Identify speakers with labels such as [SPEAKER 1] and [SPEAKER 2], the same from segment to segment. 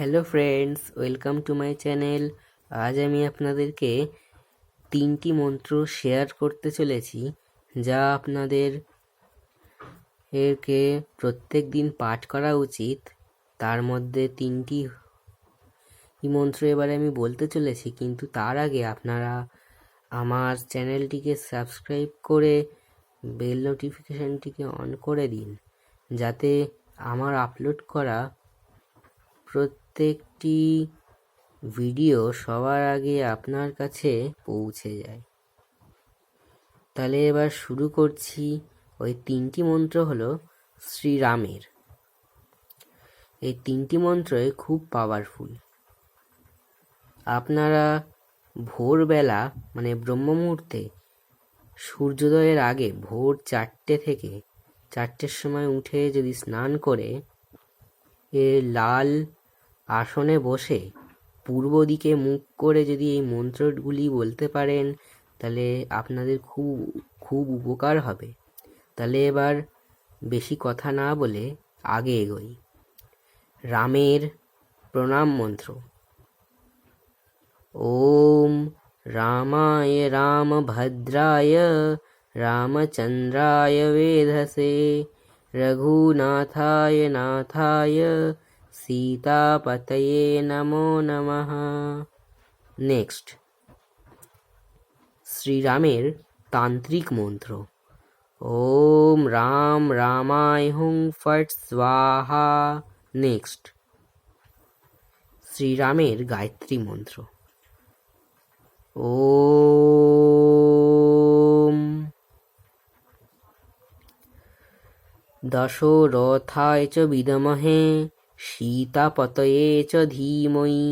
[SPEAKER 1] Hello friends, welcome to my channel. আজ আমি আপনাদেরকে তিনটি মন্ত্র শেয়ার করতে চলেছি, যা আপনাদের এরকে প্রত্যেক দিন পাঠ করা উচিত। তার মধ্যে তিনটি মন্ত্র এবারে আমি বলতে চলেছি, কিন্তু তার আগে আপনারা আমার চ্যানেলটিকে সাবস্ক্রাইব করে বেল নোটিফিকেশানটিকে অন করে দিন, যাতে আমার আপলোড করা প্রত্যেকটি ভিডিও সবার আগে আপনার কাছে পৌঁছে যায়। তাহলে এবার শুরু করছি। ওই তিনটি মন্ত্র হলো শ্রীরামের। এই তিনটি মন্ত্রই খুব পাওয়ারফুল আপনারা ভোরবেলা মানে ব্রহ্ম মুহূর্তে সূর্যোদয়ের আগে ভোর চারটে থেকে চারটের সময় উঠে যদি স্নান করে, এ লাল আসনে বসে পূর্ব দিকে মুখ করে যদি এই মন্ত্রগুলি বলতে পারেন, তাহলে আপনাদের খুব খুব উপকার হবে। তাহলে এবার বেশি কথা না বলে আগে এগোই। রামের প্রণাম মন্ত্র। ওম রামায় রাম ভদ্রায় রামচন্দ্রায় বেধসে, রঘুনাথায় নাথায় সীতাপতয়ে নমো নমঃ নেক্সট শ্রীরামের তান্ত্রিক মন্ত্র ওম রাম রামায় হুং ফট স্বাহা নেক্সট শ্রীরামের গায়ত্রী মন্ত্র ও দশরথায় চ বিদমহে সীতাপতয়ে চ ধীমহি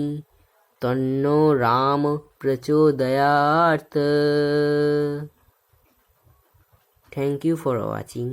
[SPEAKER 1] তন্ন Ram প্রচোদয়ার্থ। Thank you for watching